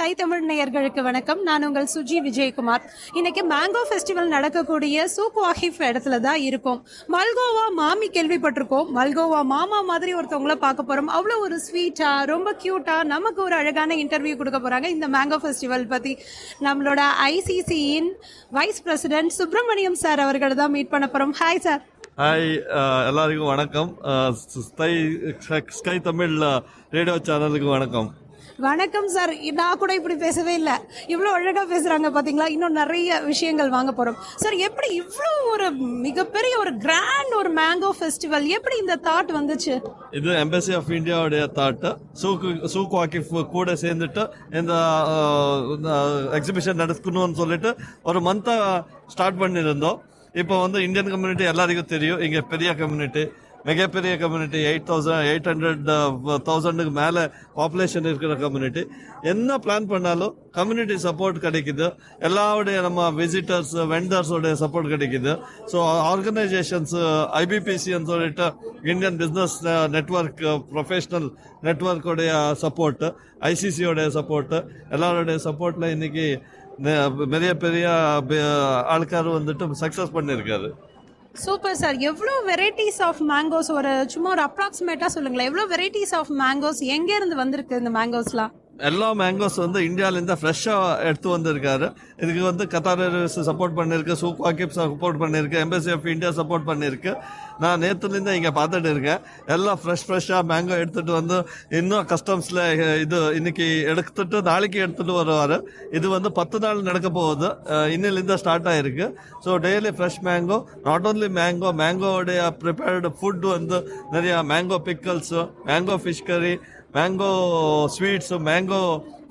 கை தமிழ் நேயர்களுக்கு வணக்கம். நான் உங்கள் சுஜி விஜயகுமார். இன்னைக்கு மேங்கோ ஃபெஸ்டிவல் நடக்கக்கூடிய சூக் வாஹிஃப் இடத்துல தான் இருக்கோம். மல்கோவா மாமி கேள்விப்பட்டிருக்கோம். மல்கோவா மாமா மாதிரி ஒருத்தவங்கள பார்க்க போறோம். அவ்வளோ ஒரு ஸ்வீட்டா ரொம்ப கியூட்டா நமக்கு ஒரு அழகான இன்டர்வியூ கொடுக்க போறாங்க இந்த மேங்கோ ஃபெஸ்டிவல் பத்தி. நம்மளோட ஐசிசியின் வைஸ் பிரசிடென்ட் சுப்பிரமணியம் சார் அவர்களை தான் மீட் பண்ண போறோம். ஹாய் சார் ஹாய் எல்லாருக்கும் வணக்கம். ஸ்கை தமிழ் ரேடியோ சேனலுக்கு வணக்கம். வணக்கம் சார். நான் கூட இப்படி பேசவே இல்லை. இவ்வளோ அழகாக பேசுகிறாங்க பார்த்தீங்களா இன்னும் நிறைய விஷயங்கள் வாங்க போகிறோம் சார் எப்படி இவ்வளோ ஒரு மிகப்பெரிய ஒரு கிராண்ட் ஒரு மேங்கோ ஃபெஸ்டிவல் எப்படி இந்த தாட் வந்துச்சு? இது எம்பசி ஆஃப் இந்தியாவுடைய தாட்டு சூக்கு சூக்கு வாக்கிஃப் கூட சேர்ந்துட்டு இந்த எக்ஸிபிஷன் நடக்கணும்னு சொல்லிட்டு ஒரு மந்த்தை ஸ்டார்ட் பண்ணியிருந்தோம். இப்போ வந்து இந்தியன் கம்யூனிட்டி எல்லாருக்கும் தெரியும். இங்கே பெரிய கம்யூனிட்டி மிகப்பெரிய community eight thousand eight hundred தௌசண்டுக்கு மேலே பாப்புலேஷன் இருக்கிற கம்யூனிட்டி என்ன பிளான் பண்ணாலும் கம்யூனிட்டி சப்போர்ட் கிடைக்குது. எல்லாருடைய நம்ம விசிட்டர்ஸ் வெண்டர்ஸோடைய சப்போர்ட் கிடைக்குது. ஸோ ஆர்கனைசேஷன்ஸ் ஐபிபிசின்னு சொல்லிட்டு இந்தியன் பிஸ்னஸ் நெட்ஒர்க் ப்ரொஃபஷனல் நெட்ஒர்க்கோடைய சப்போர்ட்டு ஐசிசியோடைய சப்போர்ட்டு எல்லாருடைய சப்போர்ட்டில் இன்னைக்கு பெரிய பெரிய பெ- ஆட்கார் வந்துட்டு சக்ஸஸ் பண்ணியிருக்காரு சூப்பர் சார் எவ்வளோ வெரைட்டிஸ் ஆஃப் மேங்கோஸ் ஒரு சும்மா ஒரு அப்ராக்சிமேட்டாக சொல்லுங்களேன். எவ்வளோ வெரைட்டிஸ் ஆஃப் மேங்கோஸ் எங்கேருந்து வந்திருக்கு இந்த மேங்கோஸ்லாம் எல்லா மேங்கோஸ் வந்து இந்தியாவிலேருந்து ஃப்ரெஷ்ஷாக எடுத்து வந்திருக்காரு. இதுக்கு வந்து கத்தார் சப்போர்ட் பண்ணியிருக்கு சூக் வாக்கிப் சப்போர்ட் பண்ணியிருக்கு எம்பசி ஆஃப் இந்தியா சப்போர்ட் பண்ணியிருக்கு நான் நேற்றுலேருந்து இங்கே பார்த்துட்டு இருக்கேன். எல்லாம் ஃப்ரெஷ் ஃப்ரெஷ்ஷாக மேங்கோ எடுத்துகிட்டு வந்து இன்னும் கஸ்டம்ஸில் இது இன்னைக்கு எடுத்துட்டு நாளைக்கு எடுத்துகிட்டு வருவார். இது வந்து பத்து நாள் நடக்க போகுது. இன்னிலேருந்து ஸ்டார்ட் ஆகிருக்கு so daily fresh mango not only mango மேங்கோவுடைய prepared food வந்து நிறையா மேங்கோ பிக்கல்ஸு மேங்கோ ஃபிஷ் கறி mango sweets mango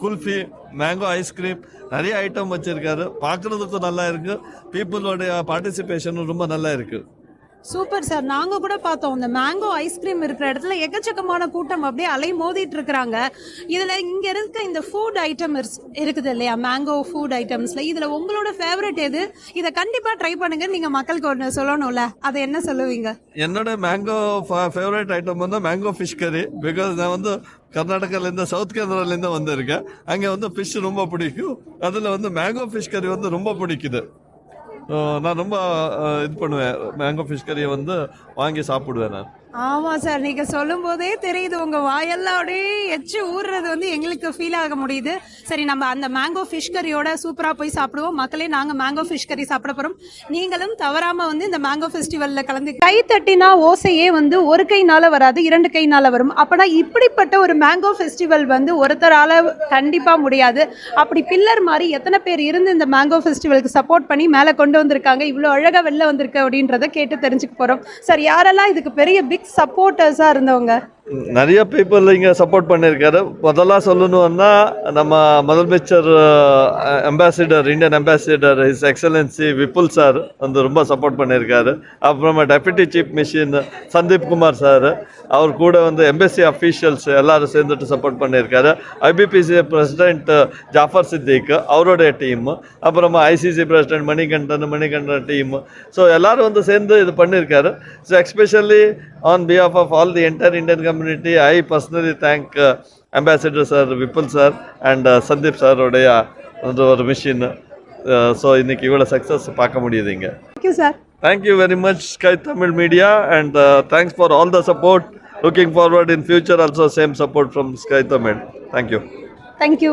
kulfi mango ice cream நிறைய ஐட்டம் வச்சிருக்காரு. பார்க்குறதுக்கும் நல்லா இருக்கு. பீப்புளோடைய பார்ட்டிசிபேஷனும் ரொம்ப நல்லா இருக்கு. Super sir. நாங்க கூட பார்த்தோம். இந்த மேங்கோ ஐஸ்கிரீம் இருக்கிற இடத்துல எக்கச்சக்கமான கூட்டம் அப்படியே அலை மோதிட்டு இருக்கிறாங்க. இதுல இங்க இருக்க இந்த ஃபுட் ஐட்டம் இருக்குது இல்லையா? மேங்கோ ஃபுட் ஐட்டம்ஸ்ல இதுல உங்களோட ஃபேவரட் எது? இதை கண்டிப்பா ட்ரை பண்ணுங்க. நீங்க மக்களுக்கு ஒன்று சொல்லணும்ல. அதை என்ன சொல்லுவீங்க? என்னோட மேங்கோ ஃபேவரட் ஐட்டம் வந்து மேங்கோ ஃபிஷ் கறி பிகாஸ் நான் வந்து கர்நாடகாலேருந்து சவுத் கேரளாலேருந்து வந்திருக்கேன். அங்கே வந்து ஃபிஷ் ரொம்ப பிடிக்கும். அதில் வந்து மேங்கோ ஃபிஷ் கறி வந்து ரொம்ப பிடிக்குது. நான் ரொம்ப இது பண்ணுவேன். மேங்கோ ஃபிஷ் கறியை வந்து வாங்கி சாப்பிடுவேன் நான். ஆமா சார் நீங்க சொல்லும் போதே தெரியுது. உங்க வாயெல்லாம் அப்படியே எச்சு ஊறுறது வந்து எங்களுக்கு ஃபீல் ஆக முடியுது. சரி நம்ம அந்த மேங்கோ ஃபிஷ் கறியோட சூப்பரா போய் சாப்பிடுவோம். மக்களே நாங்க மேங்கோ ஃபிஷ் கறி சாப்பிட போறோம். நீங்களும் தவறாம வந்து இந்த மேங்கோ ஃபெஸ்டிவல்ல கலந்து கை தட்டினா ஓசையே வந்து ஒரு கைனால வராது இரண்டு கைனால வரும். அப்பனா இப்படிப்பட்ட ஒரு மேங்கோ ஃபெஸ்டிவல் வந்து ஒருத்தரால கண்டிப்பா முடியாது. அப்படி பில்லர் மாதிரி எத்தனை பேர் இருந்து இந்த மேங்கோ ஃபெஸ்டிவலுக்கு சப்போர்ட் பண்ணி மேலே கொண்டு வந்திருக்காங்க இவ்வளோ அழகா வெளில வந்திருக்கு அப்படின்றத கேட்டு தெரிஞ்சுக்க போறோம். சார் யாரெல்லாம் இதுக்கு பெரிய பிக் சப்போர்ட்டர்ஸா இருந்தவங்க. நிறைய பீப்புள் இங்கே சப்போர்ட் பண்ணியிருக்காரு. முதல்ல சொல்லணும்னா நம்ம முதலமைச்சர் ambassador Indian ambassador his excellency Vipul sir வந்து ரொம்ப சப்போர்ட் பண்ணியிருக்காரு. அப்புறமா deputy chief mission Sandeep Kumar sir அவர் கூட வந்து எம்பசி அஃபீஷியல்ஸ் எல்லாரும் சேர்ந்துட்டு சப்போர்ட் பண்ணியிருக்காரு. ஐபிபிசி பிரசிடென்ட் ஜாஃபர் சித்திக் அவருடைய டீம் அப்புறமா ICC president Manikandan Manikandan team so எல்லாரும் வந்து சேர்ந்து இது பண்ணியிருக்காரு. So especially on behalf of all the entire Indian community I personally thank ambassador sir Vipul sir and Sandeep சாரோடைய அந்த ஒரு மிஷின் ஸோ இன்னைக்கு இவ்வளோ சக்ஸஸ் பார்க்க முடியுது இங்கே. Thank you sir thank you very much sky Tamil media and thanks for all the support looking forward in future also same support from sky Tamil thank you thank you